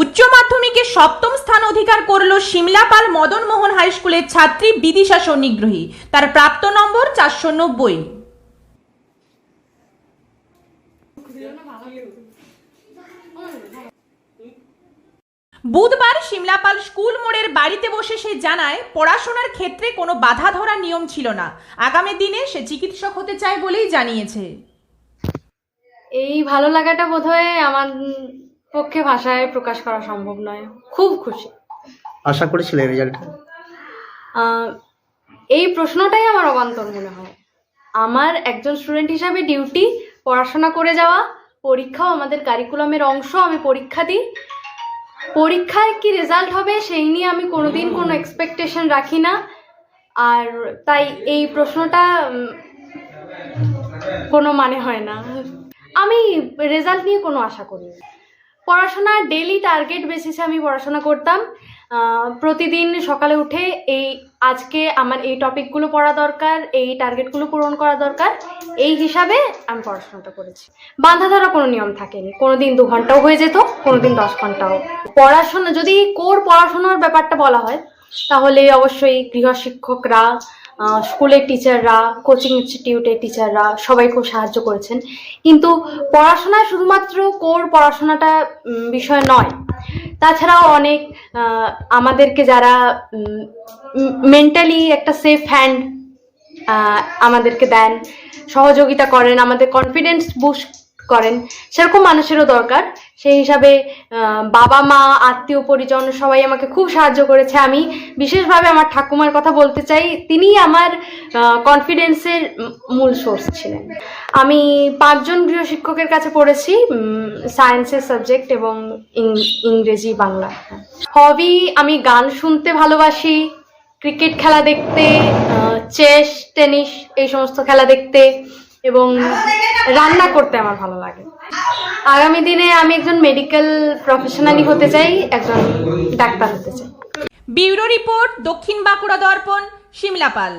উচ্চ মাধ্যমিকে সপ্তম স্থান অধিকার করল সিমলাপাল মদন মোহন হাই স্কুলের ছাত্রী বিদিশা সন্নিগ্রহী। তার প্রাপ্ত নম্বর চারশো নব্বই। বুধবার সিমলাপাল স্কুল মোড়ের বাড়িতে বসে সে জানায়, পড়াশোনার ক্ষেত্রে কোনো বাধা ধরার নিয়ম ছিল না। আগামী দিনে সে চিকিৎসক হতে চায় বলেই জানিয়েছে। এই ভালো লাগাটা বোধহয় আমার পক্ষে ভাষায় প্রকাশ করা সম্ভব নয়। খুব খুশি। আশা করেছিলেন রেজাল্ট এই প্রশ্নটাই আমার অবান্তর মনে হয়। আমার একজন স্টুডেন্ট হিসাবে ডিউটি পড়াশোনা করে যাওয়া পরীক্ষাও আমাদের কারিকুলামের অংশ আমি পরীক্ষা দিই। পরীক্ষায় কি রেজাল্ট হবে সেই নিয়ে আমি কোনোদিন কোনো এক্সপেকটেশন রাখি না। আর তাই এই প্রশ্নটা কোনো মানে হয় না। আমি রেজাল্ট নিয়ে কোনো আশা করি না। পড়াশোনা ডেলি টার্গেট বেসিসে আমি পড়াশোনা করতাম। প্রতিদিন সকালে উঠে এই আজকে আমার এই টপিকগুলো পড়া দরকার, এই টার্গেটগুলো পূরণ করা দরকার, এই হিসাবে আমি পড়াশোনাটা করেছি। বাঁধা ধরা কোনো নিয়ম থাকেনি। কোনো দিন দু ঘন্টাও হয়ে যেত কোনো দিন দশ ঘন্টাও। পড়াশোনা, যদি কোর পড়াশোনার ব্যাপারটা বলা হয়, তাহলে অবশ্যই গৃহশিক্ষকরা স্কুলের টিচাররা কোচিং ইনস্টিটিউটের টিচাররা সবাই খুব সাহায্য করেছেন। কিন্তু পড়াশোনায় শুধুমাত্র কোর পড়াশোনাটা বিষয় নয়। তাছাড়াও অনেক আমাদেরকে যারা মেন্টালি একটা সেফ হ্যান্ড আমাদেরকে দেন, সহযোগিতা করেন, আমাদের কনফিডেন্স বুস্ট করেন। সেরকম মানুষেরও দরকার। সেই হিসাবে বাবা, মা, আত্মীয়, পরিজন সবাই আমাকে খুব সাহায্য করেছে। আমি বিশেষভাবে আমার ঠাকুমার কথা বলতে চাই, তিনিই আমার কনফিডেন্সের মূল সোর্স ছিলেন। আমি পাঁচজন গৃহশিক্ষকের কাছে পড়েছি সায়েন্সের সাবজেক্ট এবং ইংরেজি, বাংলা। হবি আমি গান শুনতে ভালোবাসি ক্রিকেট খেলা দেখতে চেস টেনিস এই সমস্ত খেলা দেখতে। এবং রান্না করতে আমার ভালো লাগে। আগামী দিনে আমি একজন মেডিকেল প্রফেশনালি হতে চাই, একজন ডাক্তার হতে চাই। বিউরো রিপোর্ট দক্ষিণ বাঁকুড়া দর্পণ সিমলাপাল